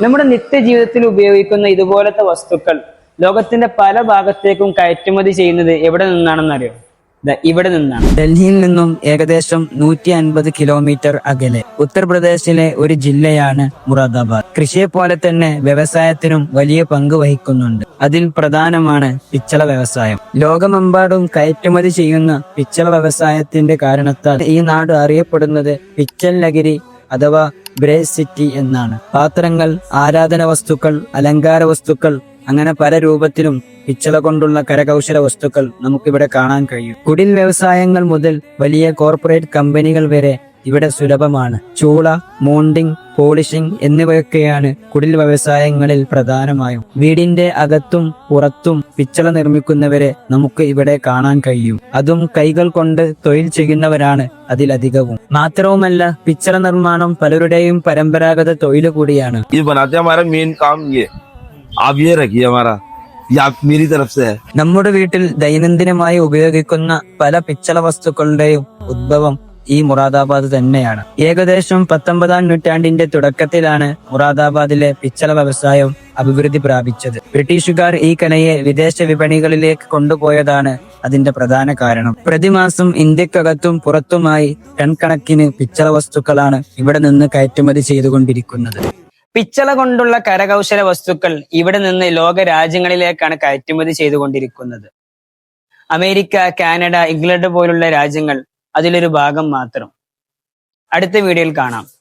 നമ്മുടെ നിത്യജീവിതത്തിൽ ഉപയോഗിക്കുന്ന ഇതുപോലത്തെ വസ്തുക്കൾ ലോകത്തിന്റെ പല ഭാഗത്തേക്കും കയറ്റുമതി ചെയ്യുന്നത് എവിടെ നിന്നാണെന്നറിയോ? ഇവിടെ നിന്നാണ്. ഡൽഹിയിൽ നിന്നും ഏകദേശം നൂറ്റി അൻപത് കിലോമീറ്റർ അകലെ. ഉത്തർപ്രദേശിലെ ഒരു ജില്ലയാണ് മുറാദാബാദ്. കൃഷിയെ പോലെ തന്നെ വ്യവസായത്തിനും വലിയ പങ്ക് വഹിക്കുന്നുണ്ട്. അതിൽ പ്രധാനമാണ് പിച്ചള വ്യവസായം. ലോകമെമ്പാടും കയറ്റുമതി ചെയ്യുന്ന പിച്ചള വ്യവസായത്തിന്റെ കാരണത്താൽ ഈ നാട് അറിയപ്പെടുന്നത് പിച്ചൽ നഗരി അഥവാ ബ്രേസ് സിറ്റി എന്നാണ്. പാത്രങ്ങൾ ആരാധന വസ്തുക്കൾ അലങ്കാര വസ്തുക്കൾ അങ്ങനെ പല രൂപത്തിലും പിച്ചള കൊണ്ടുള്ള കരകൗശല വസ്തുക്കൾ നമുക്കിവിടെ കാണാൻ കഴിയും. കുടിൽ വ്യവസായങ്ങൾ മുതൽ വലിയ കോർപ്പറേറ്റ് കമ്പനികൾ വരെ ഇവിടെ സുലഭമാണ്. ചൂള മോണ്ടിംഗ് പോളിഷിംഗ് എന്നിവയൊക്കെയാണ് കുടിൽ വ്യവസായങ്ങളിൽ പ്രധാനമായും. വീടിന്റെ അകത്തും പുറത്തും പിച്ചള നിർമ്മിക്കുന്നവരെ നമുക്ക് ഇവിടെ കാണാൻ കഴിയും. അതും കൈകൾ കൊണ്ട് തൊഴിൽ ചെയ്യുന്നവരാണ് അതിലധികവും. മാത്രവുമല്ല പിച്ചള നിർമ്മാണം പലരുടെയും പരമ്പരാഗത തൊഴിൽ കൂടിയാണ്. നമ്മുടെ വീട്ടിൽ ദൈനംദിനമായി ഉപയോഗിക്കുന്ന പല പിച്ചള വസ്തുക്കളുടെയും ഉദ്ഭവം ഈ മുറാദാബാദ് തന്നെയാണ്. ഏകദേശം പത്തൊമ്പതാം നൂറ്റാണ്ടിന്റെ തുടക്കത്തിലാണ് മുറാദാബാദിലെ പിച്ചള വ്യവസായം അഭിവൃദ്ധി പ്രാപിച്ചത്. ബ്രിട്ടീഷുകാർ ഈ കലയെ വിദേശ വിപണികളിലേക്ക് കൊണ്ടുപോയതാണ് അതിന്റെ പ്രധാന കാരണം. പ്രതിമാസം ഇന്ത്യക്കകത്തും പുറത്തുമായി ടൺ കണക്കിന് പിച്ചള വസ്തുക്കളാണ് ഇവിടെ നിന്ന് കയറ്റുമതി ചെയ്തുകൊണ്ടിരിക്കുന്നത്. പിച്ചള കൊണ്ടുള്ള കരകൗശല വസ്തുക്കൾ ഇവിടെ നിന്ന് ലോക രാജ്യങ്ങളിലേക്കാണ് കയറ്റുമതി ചെയ്തുകൊണ്ടിരിക്കുന്നത്. അമേരിക്ക കാനഡ ഇംഗ്ലണ്ട് പോലുള്ള രാജ്യങ്ങൾ അതിലൊരു ഭാഗം മാത്രം. അടുത്ത വീഡിയോയിൽ കാണാം.